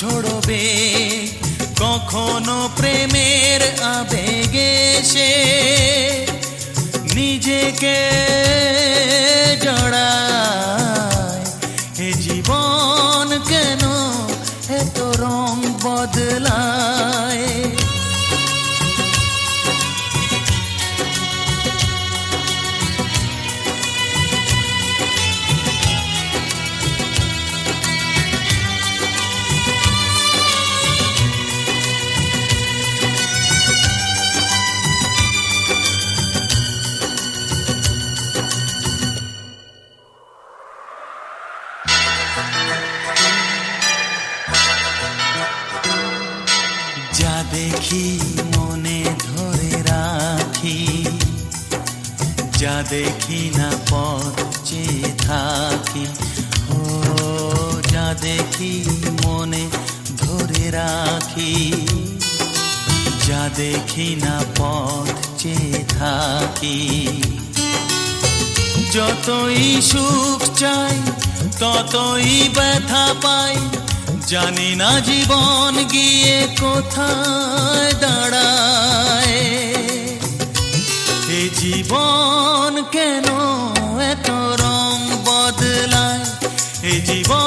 ঝোড়বে কখনো প্রেমের আবেগে সে নিজেকে দেখি মনে ধরে রাখি। যা দেখি না পথ থাকি। ও, যা দেখি মনে ধরে রাখি। যা দেখি না পথ থাকি। যতই সুখ চাই, ততই ব্যথা পাই। জানি না জীবন গিয়ে কোথায় দাঁড়ায়। এ জীবন কেন এত রং বদলায়? এ জীবন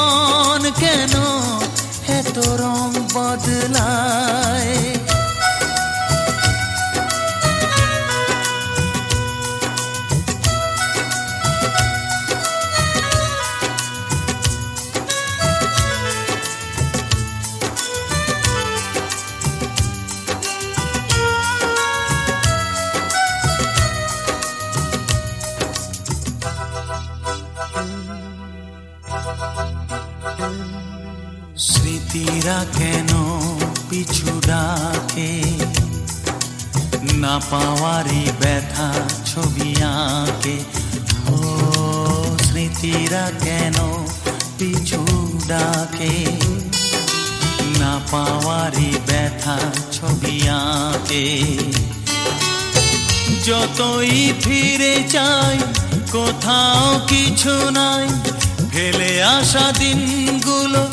স্মৃতিরা কেন পিছু ডাকে। না পাওয়ারই ব্যথা ছবি আঁকে। ও স্মৃতিরা কেন পিছু ডাকে। না পাওয়ারই ব্যথা ছবি আঁকে। যতই ফিরে চাই কোথাও কিছু নাই, ফেলে আসা দিনগুলো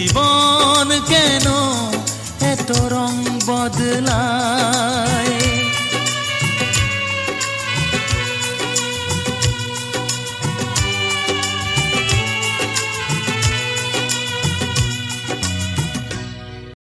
জীবন কেন? এত রং বদলায়